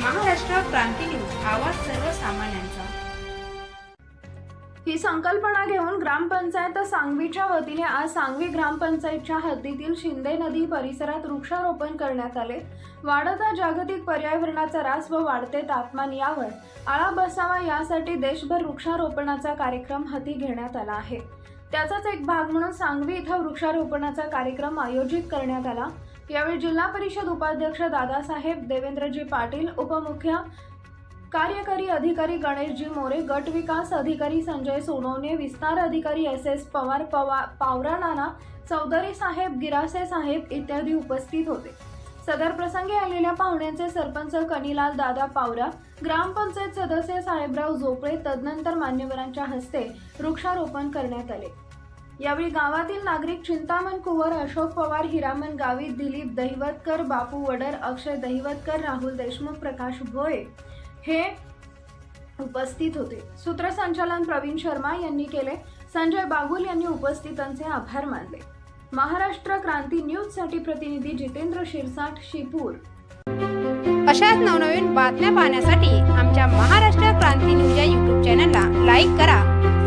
क्रांती news आवाज सर्वसामान्यांचा. ही संकल्पना घेऊन ग्रामपंचायत सांगवीच्या वतीने आज सांगवी ग्रामपंचायतच्या हद्दीतील शिंदे नदी परिसरात वृक्षारोपण करण्यात आले. वाढता जागतिक पर्यावरणाचा ऱ्हास व वाढते तापमान यावर आळा बसावा यासाठी देशभर वृक्षारोपणाचा कार्यक्रम हाती घेण्यात आला आहे. त्याचाच एक भाग म्हणून सांगवी इथं वृक्षारोपणाचा कार्यक्रम आयोजित करण्यात आला. यावेळी जिल्हा परिषद उपाध्यक्ष दादासाहेब देवेंद्रजी पाटील उपमुख्य कार्यकारी अधिकारी गणेशजी मोरे गट विकास अधिकारी संजय सोनवणे विस्तार अधिकारी एस एस पवार पवा पावरा नाना चौधरी साहेब गिरासे साहेब इत्यादी उपस्थित होते. सदर प्रसंगी आलेल्या पाहुण्यांचे सरपंच कनिलाल दादा पावरा ग्रामपंचायत सदस्य साहेबराव झोपळे तदनंतर मान्यवरांच्या हस्ते वृक्षारोपण करण्यात आले. यावेळी गावातील नागरिक चिंतामण कुंवर अशोक पवार हिरामन गावित दिलीप दहिवतकर बापू वडर अक्षय दहिवतकर राहुल देशमुख प्रकाश भोये हे उपस्थित होते. सूत्रसंचालन प्रवीण शर्मा यांनी केले. संजय बागुल यांनी उपस्थितांचे आभार मानले. महाराष्ट्र क्रांती न्यूजसाठी प्रतिनिधी जितेंद्र शिरसाट शिपूर. अशाच नवनवीन बातम्या पाहण्यासाठी आमच्या महाराष्ट्र क्रांती